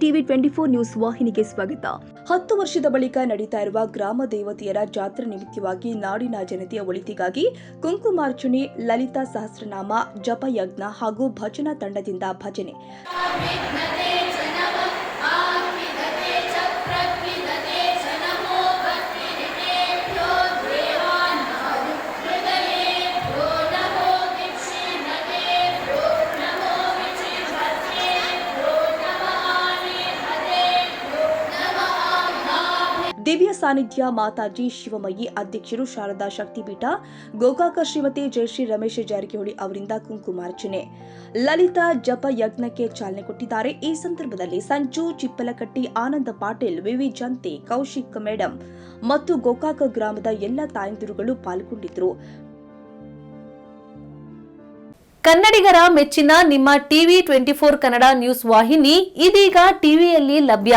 TV twenty four news ವಾಹಿನಿಗೆ ಸ್ವಾಗತ. ಹತ್ತು ವರ್ಷದ ಬಳಿಕ ನಡೀತಾ ಇರುವ ಗ್ರಾಮ ದೇವತೆಯರ ಜಾತ್ರೆ ನಿಮಿತ್ತವಾಗಿ ನಾಡಿನ ಜನತೆಯ ಒಳಿತಿಗಾಗಿ ಕುಂಕುಮಾರ್ಚನೆ, ಲಲಿತಾ ಸಹಸ್ರನಾಮ, ಜಪಯಜ್ಞ ಹಾಗೂ ಭಜನಾ ತಂಡದಿಂದ ಭಜನೆ. ದಿವ್ಯ ಸಾನ್ನಿಧ್ಯ ಮಾತಾಜಿ ಶಿವಮಯಿ ಅಧ್ಯಕ್ಷರು ಶಾರದಾ ಶಕ್ತಿಪೀಠ, ಗೋಕಾಕ ಶ್ರೀಮತಿ ಜಯಶ್ರೀ ರಮೇಶ ಜಾರಕಿಹೊಳಿ ಅವರಿಂದ ಕುಂಕುಮಾರ್ಚನೆ ಲಲಿತಾ ಜಪ ಯಜ್ಞಕ್ಕೆ ಚಾಲನೆ ಕೊಟ್ಟಿದ್ದಾರೆ. ಈ ಸಂದರ್ಭದಲ್ಲಿ ಸಂಜು ಚಿಪ್ಪಲಕಟ್ಟಿ, ಆನಂದ ಪಾಟೀಲ್, ವಿವಿ ಜಂತಿ, ಕೌಶಿಕ್ ಮೇಡಂ ಮತ್ತು ಗೋಕಾಕ ಗ್ರಾಮದ ಎಲ್ಲ ತಾಯಂದಿರುಗಳು ಪಾಲ್ಗೊಂಡಿದ್ದರು. ಕನ್ನಡಿಗರ ಮೆಚ್ಚಿನ ನಿಮ್ಮ TV twenty four Kannada news ವಾಹಿನಿ ಇದೀಗ ಟಿವಿಯಲ್ಲಿ ಲಭ್ಯ.